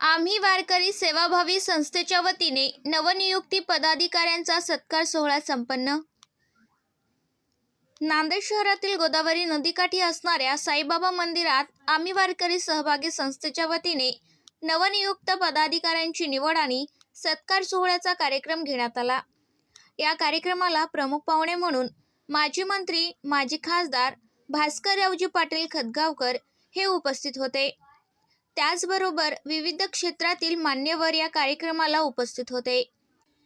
आम्ही वारकरी सेवाभावी संस्थेच्या वतीने नवनियुक्ती पदाधिकाऱ्यांचा सत्कार सोहळा संपन्न. नांदेड शहरातील गोदावरी नदीकाठी असणाऱ्या साईबाबा मंदिरात आम्ही वारकरी सहभागी संस्थेच्या वतीने नवनियुक्त पदाधिकाऱ्यांची निवड आणि सत्कार सोहळ्याचा कार्यक्रम घेण्यात आला. या कार्यक्रमाला प्रमुख पाहुणे म्हणून माजी मंत्री माजी खासदार भास्कररावजी पाटील खतगावकर हे उपस्थित होते. त्याचबरोबर विविध क्षेत्रातील मान्यवर या कार्यक्रमाला उपस्थित होते.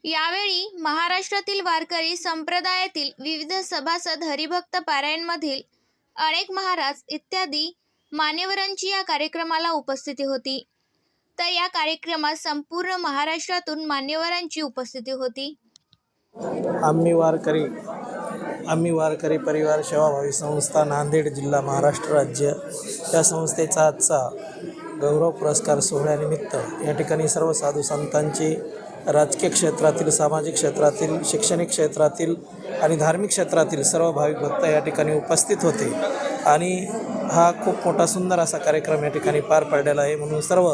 यावेळी महाराष्ट्रातील वारकरी संप्रदायातील विविध सभासद हरिभक्त पारायणमधील अनेक महाराज इत्यादी मान्यवरांची या कार्यक्रमाला उपस्थिती होती. तर या कार्यक्रमात संपूर्ण महाराष्ट्रातून मान्यवरांची उपस्थिती होती. आम्ही वारकरी आम्ही वारकरी परिवार सेवाभावी संस्था नांदेड जिल्हा महाराष्ट्र राज्य. या संस्थेचा आजचा गौरव पुरस्कार सोहळ्यानिमित्त या ठिकाणी सर्व साधू संतांची राजकीय क्षेत्रातील सामाजिक क्षेत्रातील शैक्षणिक क्षेत्रातील आणि धार्मिक क्षेत्रातील सर्व भाविक भक्त या ठिकाणी उपस्थित होते. आणि हा खूप मोठा सुंदर असा कार्यक्रम या ठिकाणी पार पडलेला आहे. म्हणून सर्व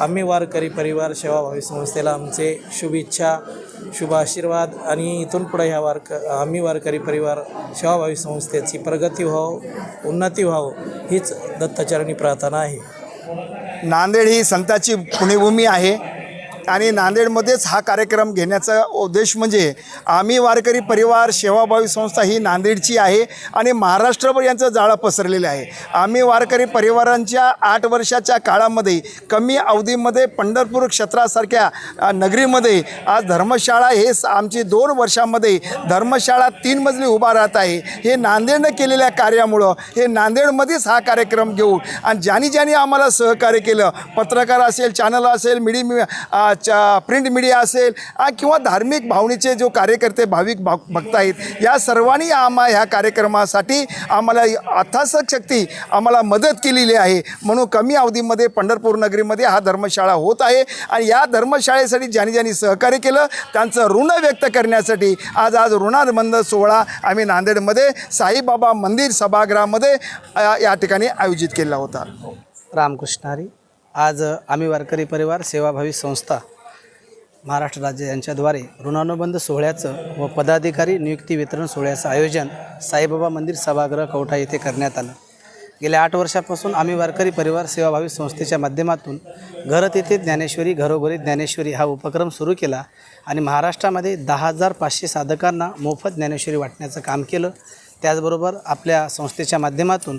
आम्ही वारकरी परिवार सेवाभावी संस्थेला आमचे शुभेच्छा शुभ आशीर्वाद आणि इथून पुढे ह्या वारक आम्ही वारकरी परिवार सेवाभावी संस्थेची प्रगती व्हावं उन्नती व्हावं हीच दत्ताचरणी प्रार्थना आहे. नांदेड ही संताची पुण्यभूमी आहे. आणि नांदेडमध्येच हा कार्यक्रम घेण्याचा उद्देश म्हणजे आम्ही वारकरी परिवार सेवाभावी संस्था ही नांदेडची आहे आणि महाराष्ट्रभर यांचं जाळं पसरलेलं आहे. आम्ही वारकरी परिवारांच्या आठ वर्षाच्या काळामध्ये कमी अवधीमध्ये पंढरपूर क्षेत्रासारख्या नगरीमध्ये आज धर्मशाळा हे स- आमची दोन वर्षामध्ये धर्मशाळा तीन मजली उभा राहत आहे. हे नांदेडनं केलेल्या कार्यामुळं हे नांदेडमध्येच हा कार्यक्रम घेऊ आणि ज्यांनी ज्यांनी आम्हाला सहकार्य केलं पत्रकार असेल चॅनल असेल मिडी च्या प्रिंट मीडिया असेल किंवा धार्मिक भावनेचे जो कार्यकर्ते भाविक भाव भक्त आहेत या सर्वांनी आम्हा ह्या कार्यक्रमासाठी आम्हाला अथासक शक्ती आम्हाला मदत केलेली आहे. म्हणून कमी अवधीमध्ये पंढरपूर नगरीमध्ये हा धर्मशाळा होत आहे. आणि या धर्मशाळेसाठी ज्यांनी ज्यांनी सहकार्य केलं त्यांचं ऋण व्यक्त करण्यासाठी आज आज ऋणानुबंध सोहळा आम्ही नांदेडमध्ये साईबाबा मंदिर सभागृहामध्ये या ठिकाणी आयोजित केला होता. रामकृष्णारी आज आम्ही वारकरी परिवार सेवाभावी संस्था महाराष्ट्र राज्य यांच्याद्वारे ऋणानुबंध सोहळ्याचं व पदाधिकारी नियुक्ती वितरण सोहळ्याचं आयोजन साईबाबा मंदिर सभागृह कवठा येथे करण्यात आलं. गेल्या आठ वर्षापासून आम्ही वारकरी परिवार सेवाभावी संस्थेच्या माध्यमातून घर तिथे ज्ञानेश्वरी घरोघरी ज्ञानेश्वरी हा उपक्रम सुरू केला आणि महाराष्ट्रामध्ये दहा हजार पाचशे साधकांना मोफत ज्ञानेश्वरी वाटण्याचं काम केलं. त्याचबरोबर आपल्या संस्थेच्या माध्यमातून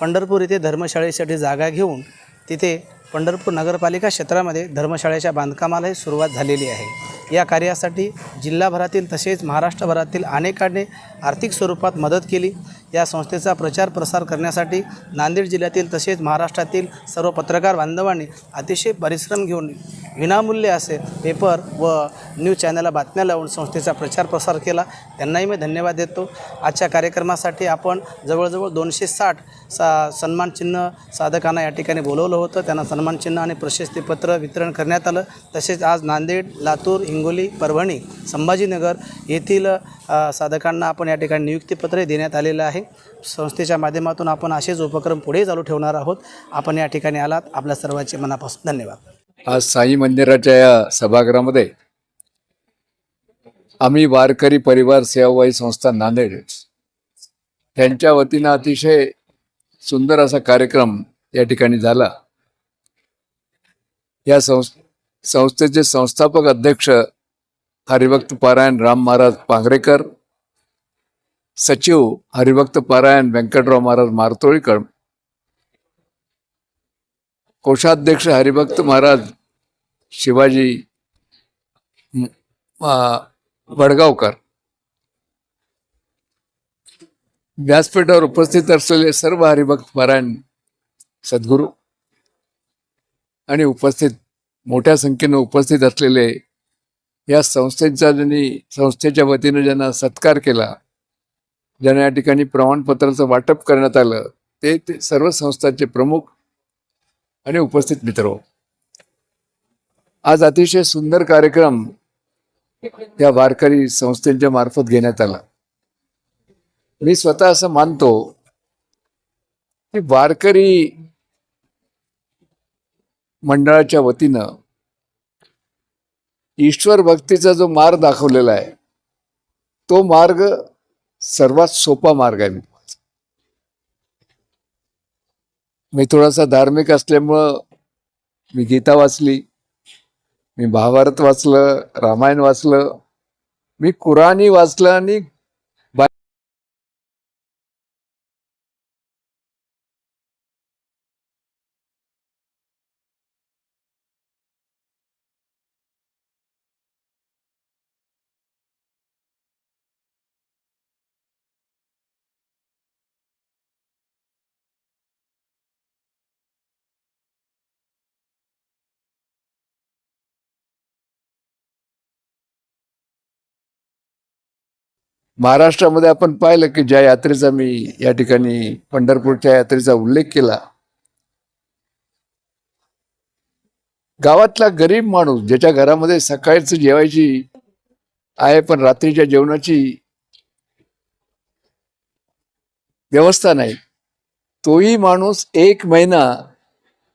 पंढरपूर येथे धर्मशाळेसाठी जागा घेऊन तिथे पंढरपूर नगरपालिका क्षेत्रामध्ये धर्मशाळेच्या बांधकामालाही सुरुवात झालेली आहे. या कार्यासाठी जिल्हाभरातील तसेच महाराष्ट्रभरातील अनेकांनी आर्थिक स्वरूपात मदत केली. या संस्थेचा प्रचार प्रसार करण्यासाठी नांदेड जिल्ह्यातील तसेच महाराष्ट्रातील सर्व पत्रकार बांधवांनी अतिशय परिश्रम घेऊन विनामूल्य असे पेपर व न्यूज चॅनलला बातम्या लावून संस्थेचा प्रचार प्रसार केला. त्यांनाही मी धन्यवाद देतो. आजच्या कार्यक्रमासाठी आपण जवळजवळ दोनशे साठ सा सन्मानचिन्ह साधकांना या ठिकाणी बोलवलं होतं. त्यांना सन्मानचिन्ह आणि प्रशस्तीपत्र वितरण करण्यात आलं. तसेच आज नांदेड लातूर हिंगोली परभणी संभाजीनगर येथील साधकांना आपण या ठिकाणी नियुक्तीपत्र देण्यात आलेलं आहे. संस्थेच्या माध्यमातून आपण असेच उपक्रम पुढे चालू ठेवणार आहोत. आपण या ठिकाणी आलात. आपल्या सर्वांचे मनापासून धन्यवाद. आज साई मंदिराच्या या सभागृहामध्ये आम्ही वारकरी परिवार सेवाबाई संस्था नांदेड त्यांच्या वतीनं अतिशय सुंदर असा कार्यक्रम या ठिकाणी झाला. या संस्थेचे संस्थापक अध्यक्ष हरिभक्त पारायण राम महाराज पांगरेकर सचिव हरिभक्त पारायण व्यंकटराव महाराज मारतोळीकर कोषाध्यक्ष हरिभक्त महाराज शिवाजी वडगावकर. व्यासपीठावर उपस्थित असलेले सर्व हरिभक्त पारायण सद्गुरू आणि उपस्थित मोठ्या संख्येनं उपस्थित असलेले या संस्थेचा ज्यांनी संस्थेच्या वतीनं ज्यांना सत्कार केला ज्यांना या ठिकाणी प्रमाणपत्राचं वाटप करण्यात आलं ते ते सर्व संस्थांचे प्रमुख आणि उपस्थित मित्र. आज अतिशय सुंदर कार्यक्रम या वारकरी संस्थेच्या मार्फत घेण्यात आला. मी स्वतः असं मानतो की वारकरी मंडळाच्या वतीनं ईश्वर भक्तीचा जो मार्ग दाखवलेला आहे तो मार्ग सर्वात सोपा मार्ग आहे मी थोडासा धार्मिक असल्यामुळं मी गीता वाचली मी महाभारत वाचलं रामायण वाचलं मी कुराणी वाचलं आणि महाराष्ट्रामध्ये आपण पाहिलं की ज्या यात्रेचा मी या ठिकाणी पंढरपूरच्या यात्रेचा उल्लेख केला गावातला गरीब माणूस ज्याच्या घरामध्ये सकाळचं जेवायची आहे पण रात्रीच्या जेवणाची व्यवस्था नाही तोही माणूस एक महिना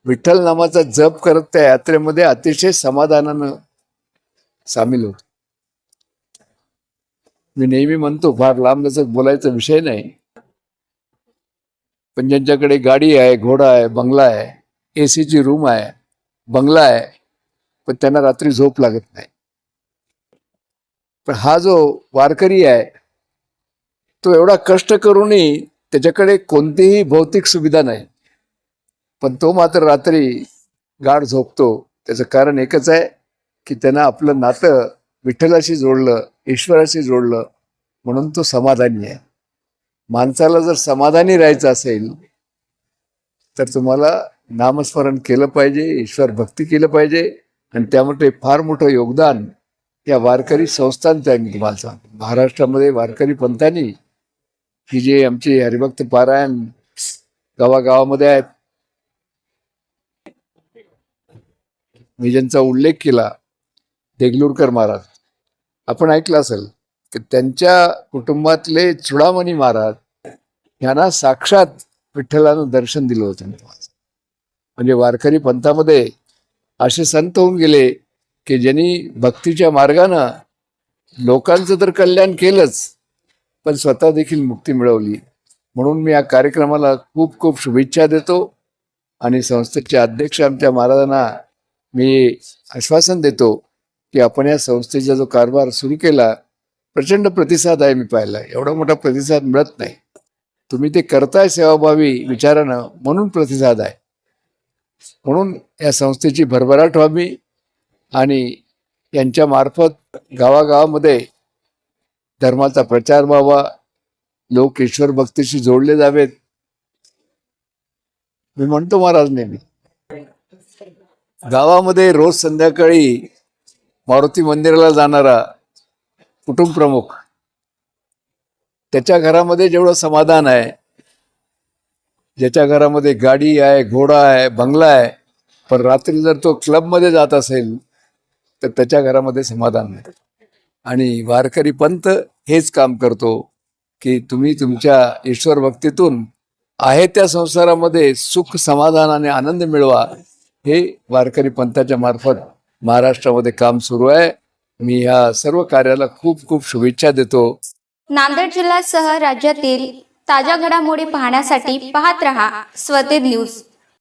विठ्ठल नामाचा जप करत त्या यात्रेमध्ये अतिशय समाधानानं सामील होतो. मी नेहमी म्हणतो फार लांब लचक बोलायचा विषय नाही. पण ज्यांच्याकडे गाडी आहे घोडा आहे बंगला आहे एसीची रूम आहे बंगला आहे पण त्यांना रात्री झोप लागत नाही. पण हा जो वारकरी आहे तो एवढा कष्ट करूनही त्याच्याकडे कोणतीही भौतिक सुविधा नाही. पण तो मात्र रात्री गाढ झोपतो. त्याचं कारण एकच आहे की त्यांना आपलं नातं विठ्ठलाशी जोडलं ईश्वराशी जोडलं म्हणून तो समाधानी आहे. माणसाला जर समाधानी राहायचं असेल तर तुम्हाला नामस्मरण केलं पाहिजे ईश्वर भक्ती केलं पाहिजे आणि त्यामध्ये फार मोठं योगदान या वारकरी संस्थांचं आहे मी तुम्हाला सांगतो महाराष्ट्रामध्ये वारकरी पंथांनी. ही जे आमचे हरिभक्त पारायण गावागावामध्ये आहेत. मी ज्यांचा उल्लेख केला देगलूरकर महाराज आपण ऐकलं असेल की त्यांच्या कुटुंबातले चुडामणी महाराज यांना साक्षात विठ्ठलानं दर्शन दिलं होतं. म्हणजे वारकरी पंथामध्ये असे संत होऊन गेले की ज्यांनी भक्तीच्या मार्गानं लोकांचं तर कल्याण केलंच पण स्वतः देखील मुक्ती मिळवली. म्हणून मी या कार्यक्रमाला खूप खूप शुभेच्छा देतो आणि संस्थेचे अध्यक्ष आमच्या महाराजांना मी आश्वासन देतो. की आपण या संस्थेचा जो कारभार सुरू केला प्रचंड प्रतिसाद आहे मी पाहिला एवढा मोठा प्रतिसाद मिळत नाही. तुम्ही ते करताय सेवाभावी विचारानं म्हणून प्रतिसाद आहे. म्हणून या संस्थेची भरभराट व्हावी आणि यांच्या मार्फत गावागावामध्ये धर्माचा प्रचार व्हावा लोक ईश्वर भक्तीशी जोडले जावेत. मी म्हणतो महाराज नेहमी गावामध्ये रोज संध्याकाळी मारुती मंदिराला जाणारा कुटुंब प्रमुख त्याच्या घरामध्ये जेवढं समाधान आहे ज्याच्या घरामध्ये गाडी आहे घोडा आहे बंगला आहे पण रात्री जर तो क्लबमध्ये जात असेल तर त्याच्या घरामध्ये समाधान नाही. आणि वारकरी पंथ हेच काम करतो की तुम्ही तुमच्या ईश्वर भक्तीतून आहे त्या संसारामध्ये सुख समाधान आणि आनंद मिळवा हे वारकरी पंथाच्या मार्फत महाराष्ट्रामध्ये काम सुरू आहे. मी या सर्व कार्याला खूप खूप शुभेच्छा देतो. नांदेड जिल्ह्यासह राज्यातील ताज्या घडामोडी पाहण्यासाठी पाहत रहा. स्वते न्यूज.